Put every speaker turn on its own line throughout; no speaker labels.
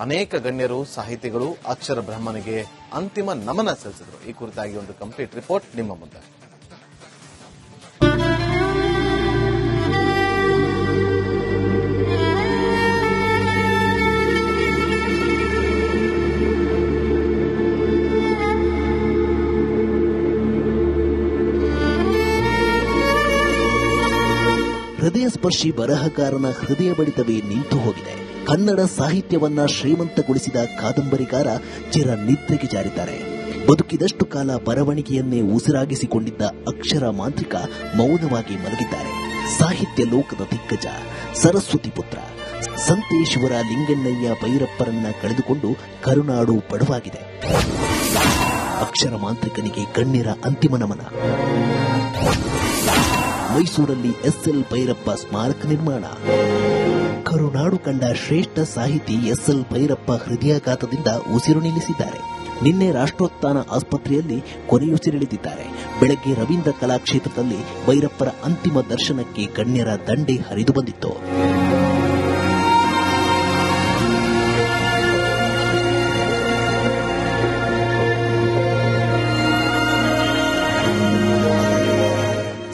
ಅನೇಕ ಗಣ್ಯರು, ಸಾಹಿತಿಗಳು, ಅಕ್ಷರ ಬ್ರಹ್ಮನಿಗೆ ಅಂತಿಮ ನಮನ ಸಲ್ಲಿಸಿದರು. ಈ ಕುರಿತಾಗಿ ಒಂದು ಕಂಪ್ಲೀಟ್ ರಿಪೋರ್ಟ್ ನಿಮ್ಮ ಮುಂದೆ.
ಹೃದಯ ಸ್ಪರ್ಶಿ ಬರಹಕಾರನ ಹೃದಯ ಬಡಿತವೇ ನಿಂತು ಹೋಗಿದೆ. ಕನ್ನಡ ಸಾಹಿತ್ಯವನ್ನ ಶ್ರೀಮಂತಗೊಳಿಸಿದ ಕಾದಂಬರಿಗಾರ ಚಿರ ನಿದ್ರೆಗೆ ಜಾರಿದ್ದಾರೆ. ಬದುಕಿದಷ್ಟು ಕಾಲ ಬರವಣಿಗೆಯನ್ನೇ ಉಸಿರಾಗಿಸಿಕೊಂಡಿದ್ದ ಅಕ್ಷರ ಮಾಂತ್ರಿಕ ಮೌನವಾಗಿ ಮಲಗಿದ್ದಾರೆ. ಸಾಹಿತ್ಯ ಲೋಕದ ದಿಗ್ಗಜ ಸರಸ್ವತಿ ಪುತ್ರ. ಸಂತೇಶ್ವರ ಲಿಂಗಣ್ಣಯ್ಯ ಭೈರಪ್ಪರನ್ನ ಕಳೆದುಕೊಂಡು ಕರುನಾಡು ಬಡವಾಗಿದೆ ಅಕ್ಷರ ಮಾಂತ್ರಿಕನಿಗೆ ಗಣ್ಯರ ಅಂತಿಮ ನಮನ. ಮೈಸೂರಲ್ಲಿ ಎಸ್ಎಲ್ ಭೈರಪ್ಪ ಸ್ಮಾರಕ ನಿರ್ಮಾಣ. ಕರುನಾಡು ಕಂಡ ಶ್ರೇಷ್ಠ ಸಾಹಿತಿ ಎಸ್ಎಲ್ ಭೈರಪ್ಪ ಹೃದಯಾಘಾತದಿಂದ ಉಸಿರು ನಿಲ್ಲಿಸಿದ್ದಾರೆ. ನಿನ್ನೆ ರಾಷ್ಟ್ರೋತ್ಥಾನ ಆಸ್ಪತ್ರೆಯಲ್ಲಿ ಕೊನೆಯುಸಿರೆಳೆದಿದ್ದಾರೆ. ಬೆಳಗ್ಗೆ ರವೀಂದ್ರ ಕಲಾಕ್ಷೇತ್ರದಲ್ಲಿ ಭೈರಪ್ಪರ ಅಂತಿಮ ದರ್ಶನಕ್ಕೆ ಗಣ್ಯರ ದಂಡೆ ಹರಿದು ಬಂದಿತ್ತು.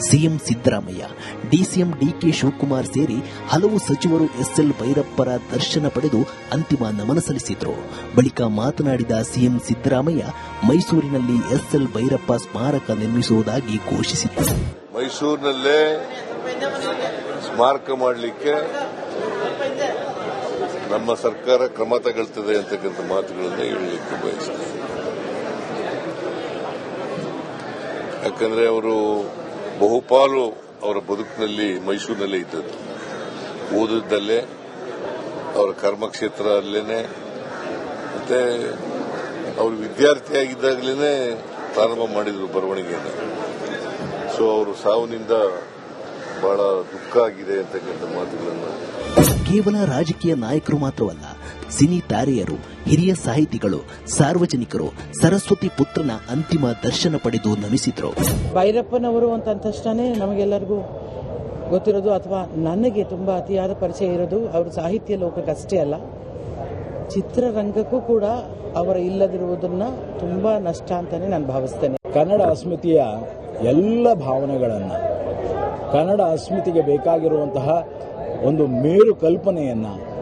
CM Siddaramaiah, DCM DK Shivakumar ಸೇರಿ ಹಲವು ಸಚಿವರು ಎಸ್ಎಲ್ ಭೈರಪ್ಪರ ದರ್ಶನ ಪಡೆದು ಅಂತಿಮ ನಮನ ಸಲ್ಲಿಸಿದರು. ಬಳಿಕ ಮಾತನಾಡಿದ ಸಿಎಂ ಸಿದ್ದರಾಮಯ್ಯ, ಮೈಸೂರಿನಲ್ಲಿ ಎಸ್ಎಲ್ ಭೈರಪ್ಪ ಸ್ಮಾರಕ ನಿರ್ಮಿಸುವುದಾಗಿ ಘೋಷಿಸಿದರು
ಮೈಸೂರಿನಲ್ಲೇ ಸ್ಮಾರಕ ಮಾಡಲಿಕ್ಕೆ ನಮ್ಮ ಸರ್ಕಾರ ಕ್ರಮ ತಗೊಳ್ತದೆ ಅಂತಕ್ಕಂಥ ಮಾತುಗಳನ್ನು ಹೇಳಲಿಕ್ಕೆ ಬಯಸ್ತೇನೆ. ಯಾಕಂದ್ರೆ ಅವರು ಬಹುಪಾಲು ಅವರ ಬದುಕಿನಲ್ಲಿ ಮೈಸೂರಿನಲ್ಲೇ ಇದ್ದದ್ದು. ಓದಿದ್ದಲ್ಲೇ, ಅವರ ಕರ್ಮಕ್ಷೇತ್ರ ಅಲ್ಲೇನೆ ಮತ್ತೆ ಅವರು ವಿದ್ಯಾರ್ಥಿಯಾಗಿದ್ದಾಗಲೇ ಪ್ರಾರಂಭ ಮಾಡಿದ್ರು ಬರವಣಿಗೆಯನ್ನು ಸೊ ಅವರು ಸಾವಿನಿಂದ ಬಹಳ ದುಃಖ ಆಗಿದೆ ಅಂತಕ್ಕಂಥ ಮಾತುಗಳನ್ನು.
ಕೇವಲ ರಾಜಕೀಯ ನಾಯಕರು ಮಾತ್ರವಲ್ಲ ಸಿನಿ ತಾರೆಯರು ಹಿರಿಯ ಸಾಹಿತಿಗಳು ಸಾರ್ವಜನಿಕರು ಸರಸ್ವತಿ ಪುತ್ರನ ಅಂತಿಮ ದರ್ಶನ ಪಡೆದು ನಮಿಸಿದ್ರು.
ಭೈರಪ್ಪನವರು ಅಂತ ಅಂದ ತಕ್ಷಣ ನಮಗೆಲ್ಲರಿಗೂ ಗೊತ್ತಿರೋದು ಅಥವಾ ನನಗೆ ತುಂಬ ಅತಿಯಾದ ಪರಿಚಯ ಇರೋದು ಅವರು ಸಾಹಿತ್ಯ ಲೋಕಕ್ಕಷ್ಟೇ ಅಲ್ಲ. ಚಿತ್ರರಂಗಕ್ಕೂ ಕೂಡ ಅವರ ಇಲ್ಲದಿರುವುದನ್ನ ತುಂಬಾ ನಷ್ಟ ಅಂತಾನೆ ನಾನು ಭಾವಿಸ್ತೇನೆ.
ಕನ್ನಡ ಅಸ್ಮಿತಿಯ ಎಲ್ಲ ಭಾವನೆಗಳನ್ನು ಕನ್ನಡ ಅಸ್ಮಿತಿಗೆ ಬೇಕಾಗಿರುವಂತಹ ಒಂದು ಮೇರು ಕಲ್ಪನೆಯನ್ನು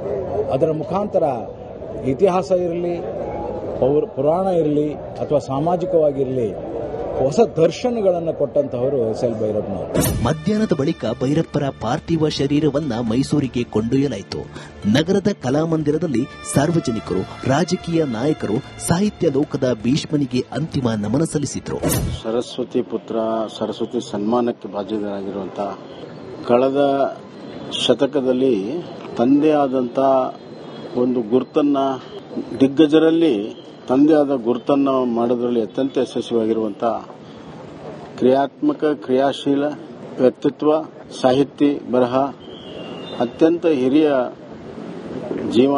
ಅದರ ಮುಖಾಂತರ ಇತಿಹಾಸ ಇರಲಿ ಪೌರ್ ಪುರಾಣ ಇರಲಿ ಅಥವಾ ಸಾಮಾಜಿಕವಾಗಿರಲಿ ಹೊಸ ದರ್ಶನಗಳನ್ನು ಕೊಟ್ಟಂತಹವರು ಎಸ್ ಎಲ್ ಭೈರಪ್ಪನವರು.
ಮಧ್ಯಾಹ್ನದ ಬಳಿಕ ಭೈರಪ್ಪರ ಪಾರ್ಥಿವ ಶರೀರವನ್ನ ಮೈಸೂರಿಗೆ ಕೊಂಡೊಯ್ಯಲಾಯಿತು. ನಗರದ ಕಲಾಮಂದಿರದಲ್ಲಿ ಸಾರ್ವಜನಿಕರು ರಾಜಕೀಯ ನಾಯಕರು ಸಾಹಿತ್ಯ ಲೋಕದ ಭೀಷ್ಮನಿಗೆ ಅಂತಿಮ ನಮನ ಸಲ್ಲಿಸಿದ್ರು.
ಸರಸ್ವತಿ ಪುತ್ರ ಸರಸ್ವತಿ ಸನ್ಮಾನಕ್ಕೆ ಬಾಧ್ಯರಾಗಿರುವಂಥ ಕಳೆದ ಶತಕದಲ್ಲಿ ತಂದೆ ಆದಂತ ಒಂದು ಗುರುತನ್ನ ದಿಗ್ಗಜರಲ್ಲಿ ತಂದೆ ಆದ ಗುರುತನ್ನು ಮಾಡೋದ್ರಲ್ಲಿ ಅತ್ಯಂತ ಯಶಸ್ವಿಯಾಗಿರುವಂಥ ಕ್ರಿಯಾತ್ಮಕ, ಕ್ರಿಯಾಶೀಲ ವ್ಯಕ್ತಿತ್ವ ಸಾಹಿತಿ ಬರಹ, ಅತ್ಯಂತ ಹಿರಿಯ ಜೀವ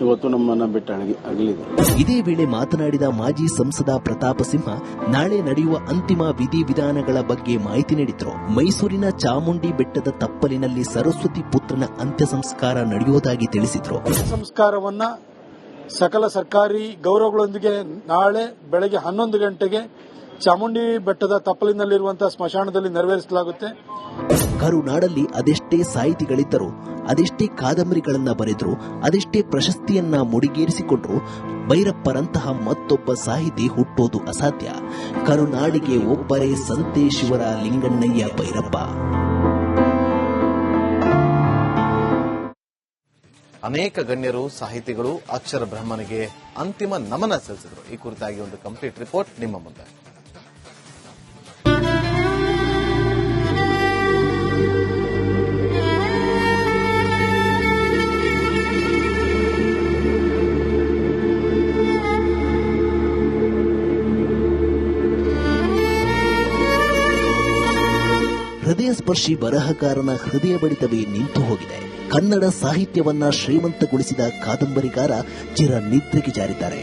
ಇವತ್ತು ನಮ್ಮನ್ನ ಬೆಟ್ಟಳಿಗೆ ಅಗಲಿ ಅಗಲಿದೆ
ಇದೇ ವೇಳೆ ಮಾತನಾಡಿದ ಮಾಜಿ ಸಂಸದ ಪ್ರತಾಪ ಸಿಂಹ ನಾಳೆ ನಡೆಯುವ ಅಂತಿಮ ವಿಧಿ ವಿಧಾನಗಳ ಬಗ್ಗೆ ಮಾಹಿತಿ ನೀಡಿದ್ರು. ಮೈಸೂರಿನ ಚಾಮುಂಡಿ ಬೆಟ್ಟದ ತಪ್ಪಲಿನಲ್ಲಿ ಸರಸ್ವತಿ ಪುತ್ರನ ಅಂತ್ಯ ಸಂಸ್ಕಾರ ನಡೆಯುವುದಾಗಿ ತಿಳಿಸಿದ್ರು.
ಸಂಸ್ಕಾರವನ್ನ ಸಕಲ ಸರ್ಕಾರಿ ಗೌರವಗಳೊಂದಿಗೆ ನಾಳೆ ಬೆಳಗ್ಗೆ ಹನ್ನೊಂದು ಗಂಟೆಗೆ ಚಾಮುಂಡಿ ಬೆಟ್ಟದ ತಪ್ಪಲಿನಲ್ಲಿರುವಂತಹ ಸ್ಮಶಾನದಲ್ಲಿ ನೆರವೇರಿಸಲಾಗುತ್ತೆ.
ಕರುನಾಡಲ್ಲಿ ಅದೆಷ್ಟೇ ಸಾಹಿತಿಗಳಿದ್ದರು ಅದೆಷ್ಟೇ ಕಾದಂಬರಿಗಳನ್ನ ಬರೆದ್ರು ಅದೆಷ್ಟೇ ಪ್ರಶಸ್ತಿಯನ್ನ ಮುಡಿಗೇರಿಸಿಕೊಂಡ್ರು ಭೈರಪ್ಪರಂತಹ ಮತ್ತೊಬ್ಬ ಸಾಹಿತಿ ಹುಟ್ಟೋದು ಅಸಾಧ್ಯ. ಕರುನಾಡಿಗೆ ಒಬ್ಬರೇ ಸಂತೇಶ್ವರ ಲಿಂಗಣ್ಣಯ್ಯ ಭೈರಪ್ಪ.
ಅನೇಕ ಗಣ್ಯರು ಸಾಹಿತಿಗಳು ಅಕ್ಷರ ಬ್ರಹ್ಮನಿಗೆ ಅಂತಿಮ ನಮನ ಸಲ್ಲಿಸಿದರು. ಈ ಕುರಿತಾಗಿ ಒಂದು ಕಂಪ್ಲೀಟ್ ರಿಪೋರ್ಟ್ ನಿಮ್ಮ ಮುಂದೆ.
ಸ್ಪರ್ಶಿ ಬರಹಗಾರನ ಹೃದಯ ಬಡಿತವೇ ನಿಂತು ಹೋಗಿದೆ. ಕನ್ನಡ ಸಾಹಿತ್ಯವನ್ನ ಶ್ರೀಮಂತಗೊಳಿಸಿದ ಕಾದಂಬರಿಗಾರ ಚಿರ ನಿದ್ರೆಗೆ ಜಾರಿದ್ದಾರೆ.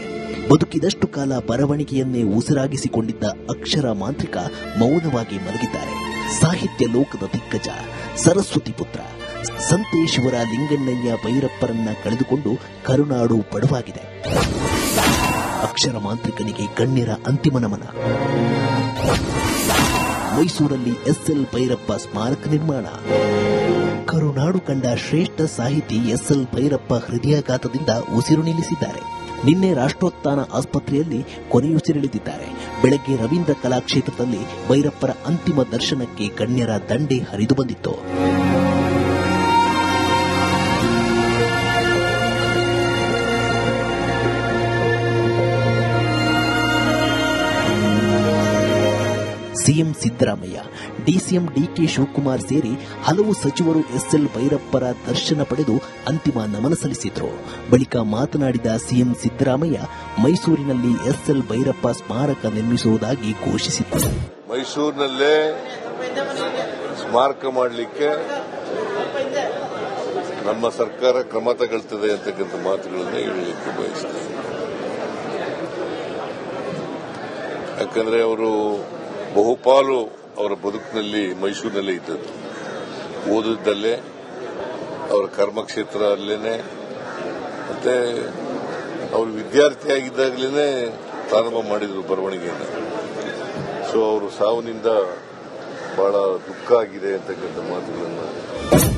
ಬದುಕಿದಷ್ಟು ಕಾಲ ಬರವಣಿಗೆಯನ್ನೇ ಉಸಿರಾಗಿಸಿಕೊಂಡಿದ್ದ ಅಕ್ಷರ ಮಾಂತ್ರಿಕ ಮೌನವಾಗಿ ಮಲಗಿದ್ದಾರೆ. ಸಾಹಿತ್ಯ ಲೋಕದ ದಿಗ್ಗಜ ಸರಸ್ವತಿ ಪುತ್ರ. ಸಂತೇಶ್ವರ ಲಿಂಗಣ್ಣಯ್ಯ ಭೈರಪ್ಪರನ್ನ ಕಳೆದುಕೊಂಡು ಕರುನಾಡು ಬಡವಾಗಿದೆ ಅಕ್ಷರ ಮಾಂತ್ರಿಕನಿಗೆ ಗಣ್ಯರ ಅಂತಿಮ ನಮನ. ಮೈಸೂರಲ್ಲಿ ಎಸ್ಎಲ್ ಭೈರಪ್ಪ ಸ್ಮಾರಕ ನಿರ್ಮಾಣ. ಕರುನಾಡು ಕಂಡ ಶ್ರೇಷ್ಠ ಸಾಹಿತಿ ಎಸ್ಎಲ್ ಭೈರಪ್ಪ ಹೃದಯಾಘಾತದಿಂದ ಉಸಿರು ನಿಲ್ಲಿಸಿದ್ದಾರೆ. ನಿನ್ನೆ ರಾಷ್ಟ್ರೋತ್ಥಾನ ಆಸ್ಪತ್ರೆಯಲ್ಲಿ ಕೊನೆಯುಸಿರೆಳೆದಿದ್ದಾರೆ. ಬೆಳಗ್ಗೆ ರವೀಂದ್ರ ಕಲಾಕ್ಷೇತ್ರದಲ್ಲಿ ಭೈರಪ್ಪರ ಅಂತಿಮ ದರ್ಶನಕ್ಕೆ ಗಣ್ಯರ ದಂಡೆ ಹರಿದು ಬಂದಿತ್ತು. CM Siddaramaiah, DCM DK Shivakumar ಸೇರಿ ಹಲವು ಸಚಿವರು ಎಸ್ಎಲ್ ಭೈರಪ್ಪರ ದರ್ಶನ ಪಡೆದು ಅಂತಿಮ ನಮನ ಸಲ್ಲಿಸಿದರು. ಬಳಿಕ ಮಾತನಾಡಿದ ಸಿಎಂ ಸಿದ್ದರಾಮಯ್ಯ, ಮೈಸೂರಿನಲ್ಲಿ ಎಸ್ಎಲ್ ಭೈರಪ್ಪ ಸ್ಮಾರಕ ನಿರ್ಮಿಸುವುದಾಗಿ ಘೋಷಿಸಿದ್ದರು.
ಮೈಸೂರಿನಲ್ಲೇ ಸ್ಮಾರಕ ಮಾಡಲಿಕ್ಕೆ ನಮ್ಮ ಸರ್ಕಾರ ಕ್ರಮ ತಗೊಳ್ತದೆ ಅಂತಕ್ಕಂಥ ಮಾತುಗಳನ್ನು ಹೇಳಲಿಕ್ಕೆ ಬಯಸ್ತೇನೆ. ಯಾಕಂದ್ರೆ ಅವರು ಬಹುಪಾಲು ಅವರ ಬದುಕಿನಲ್ಲಿ, ಮೈಸೂರಿನಲ್ಲೇ ಇದ್ದದ್ದು. ಓದಿದ್ದಲ್ಲೇ, ಅವರ ಕರ್ಮಕ್ಷೇತ್ರ ಅಲ್ಲೇನೆ ಮತ್ತೆ ಅವರು ವಿದ್ಯಾರ್ಥಿಯಾಗಿದ್ದಾಗಲೇ ಪ್ರಾರಂಭ ಮಾಡಿದ್ರು ಬರವಣಿಗೆಯನ್ನು ಸೊ ಅವರು ಸಾವಿನಿಂದ ಬಹಳ ದುಃಖ ಆಗಿದೆ ಅಂತಕ್ಕಂಥ ಮಾತುಗಳನ್ನು.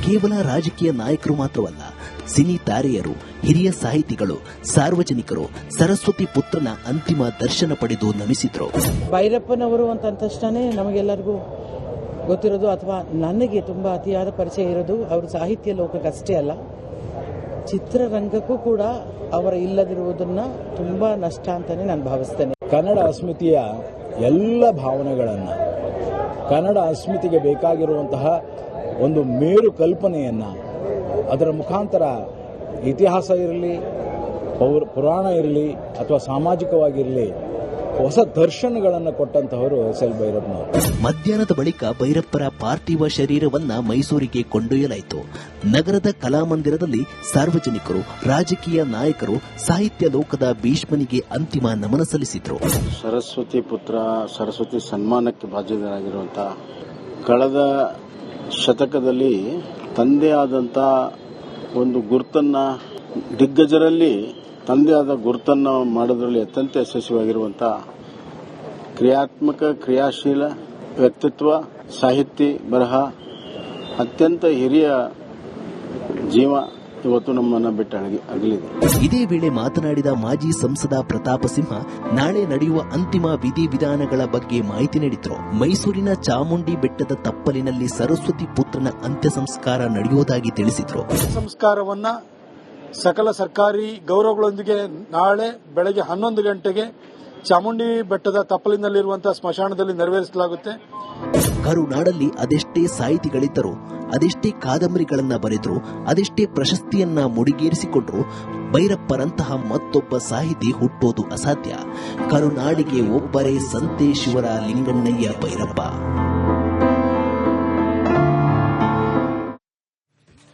ಕೇವಲ ರಾಜಕೀಯ ನಾಯಕರು ಮಾತ್ರವಲ್ಲ ಸಿನಿ ತಾರೆಯರು ಹಿರಿಯ ಸಾಹಿತಿಗಳು ಸಾರ್ವಜನಿಕರು ಸರಸ್ವತಿ ಪುತ್ರನ ಅಂತಿಮ ದರ್ಶನ ಪಡೆದು ನಮಿಸಿದ್ರು.
ಭೈರಪ್ಪನವರು ಅಂತ ತಕ್ಷಣನೇ ನಮಗೆಲ್ಲರಿಗೂ ಗೊತ್ತಿರೋದು ಅಥವಾ ನನಗೆ ತುಂಬ ಅತಿಯಾದ ಪರಿಚಯ ಇರೋದು ಅವರು ಸಾಹಿತ್ಯ ಲೋಕಕ್ಕಷ್ಟೇ ಅಲ್ಲ. ಚಿತ್ರರಂಗಕ್ಕೂ ಕೂಡ ಅವರ ಇಲ್ಲದಿರುವುದನ್ನ ತುಂಬ ನಷ್ಟ ಅಂತಾನೆ ನಾನು ಭಾವಿಸ್ತೇನೆ.
ಕನ್ನಡ ಅಸ್ಮಿತೆಯ ಎಲ್ಲ ಭಾವನೆಗಳನ್ನು ಕನ್ನಡ ಅಸ್ಮಿತಿಗೆ ಬೇಕಾಗಿರುವಂತಹ ಒಂದು ಮೇರು ಕಲ್ಪನೆಯನ್ನು ಅದರ ಮುಖಾಂತರ ಇತಿಹಾಸ ಇರಲಿ ಪೌರ ಪುರಾಣ ಇರಲಿ ಅಥವಾ ಸಾಮಾಜಿಕವಾಗಿರಲಿ ಹೊಸ ದರ್ಶನಗಳನ್ನು ಕೊಟ್ಟಂತಹವರು ಎಸ್ ಎಲ್ ಭೈರಪ್ಪನವರು.
ಮಧ್ಯಾಹ್ನದ ಬಳಿಕ ಭೈರಪ್ಪರ ಪಾರ್ಥಿವ ಶರೀರವನ್ನ ಮೈಸೂರಿಗೆ ಕೊಂಡೊಯ್ಯಲಾಯಿತು. ನಗರದ ಕಲಾಮಂದಿರದಲ್ಲಿ ಸಾರ್ವಜನಿಕರು ರಾಜಕೀಯ ನಾಯಕರು ಸಾಹಿತ್ಯ ಲೋಕದ ಭೀಷ್ಮನಿಗೆ ಅಂತಿಮ ನಮನ ಸಲ್ಲಿಸಿದ್ರು.
ಸರಸ್ವತಿ ಪುತ್ರ ಸರಸ್ವತಿ ಸನ್ಮಾನಕ್ಕೆ ಬಾಧ್ಯರಾಗಿರುವಂಥ ಕಳೆದ ಶತಕದಲ್ಲಿ ತಂದೆ ಆದಂಥ ಒಂದು ಗುರುತನ್ನ ದಿಗ್ಗಜರಲ್ಲಿ ತಂದೆ ಆದ ಗುರುತನ್ನ ಮಾಡೋದ್ರಲ್ಲಿ ಅತ್ಯಂತ ಯಶಸ್ವಿಯಾಗಿರುವಂಥ ಕ್ರಿಯಾತ್ಮಕ, ಕ್ರಿಯಾಶೀಲ ವ್ಯಕ್ತಿತ್ವ ಸಾಹಿತಿ ಬರಹ, ಅತ್ಯಂತ ಹಿರಿಯ ಜೀವ ಇವತ್ತು ನಮ್ಮನ್ನ ಬಿಟ್ಟು ಅಗಲಿ- ಅಗಲಿದೆ.
ಇದೇ ವೇಳೆ ಮಾತನಾಡಿದ ಮಾಜಿ ಸಂಸದ ಪ್ರತಾಪ ಸಿಂಹ ನಾಳೆ ನಡೆಯುವ ಅಂತಿಮ ವಿಧಿವಿಧಾನಗಳ ಬಗ್ಗೆ ಮಾಹಿತಿ ನೀಡಿದ್ರು. ಮೈಸೂರಿನ ಚಾಮುಂಡಿ ಬೆಟ್ಟದ ತಪ್ಪಲಿನಲ್ಲಿ ಸರಸ್ವತಿ ಪುತ್ರನ ಅಂತ್ಯ ಸಂಸ್ಕಾರ ನಡೆಯುವುದಾಗಿ ತಿಳಿಸಿದ್ರು.
ಸಂಸ್ಕಾರವನ್ನ ಸಕಲ ಸರ್ಕಾರಿ ಗೌರವಗಳೊಂದಿಗೆ ನಾಳೆ ಬೆಳಗ್ಗೆ ಹನ್ನೊಂದು ಗಂಟೆಗೆ ಚಾಮುಂಡಿ ಬೆಟ್ಟದ ತಪ್ಪಲಿನಲ್ಲಿರುವಂತಹ ಸ್ಮಶಾನದಲ್ಲಿ ನೆರವೇರಿಸಲಾಗುತ್ತೆ.
ಕರುನಾಡಲ್ಲಿ ಅದೆಷ್ಟೇ ಸಾಹಿತಿಗಳಿದ್ದರು, ಅದೆಷ್ಟೇ ಕಾದಂಬರಿಗಳನ್ನ ಬರೆದ್ರು, ಅದೆಷ್ಟೇ ಪ್ರಶಸ್ತಿಯನ್ನ ಮುಡಿಗೇರಿಸಿಕೊಂಡ್ರು ಭೈರಪ್ಪರಂತಹ ಮತ್ತೊಬ್ಬ ಸಾಹಿತಿ ಹುಟ್ಟೋದು ಅಸಾಧ್ಯ. ಕರುನಾಡಿಗೆ ಒಬ್ಬರೇ ಸಂತೇಶ್ವರ ಲಿಂಗಣ್ಣಯ್ಯ ಭೈರಪ್ಪ.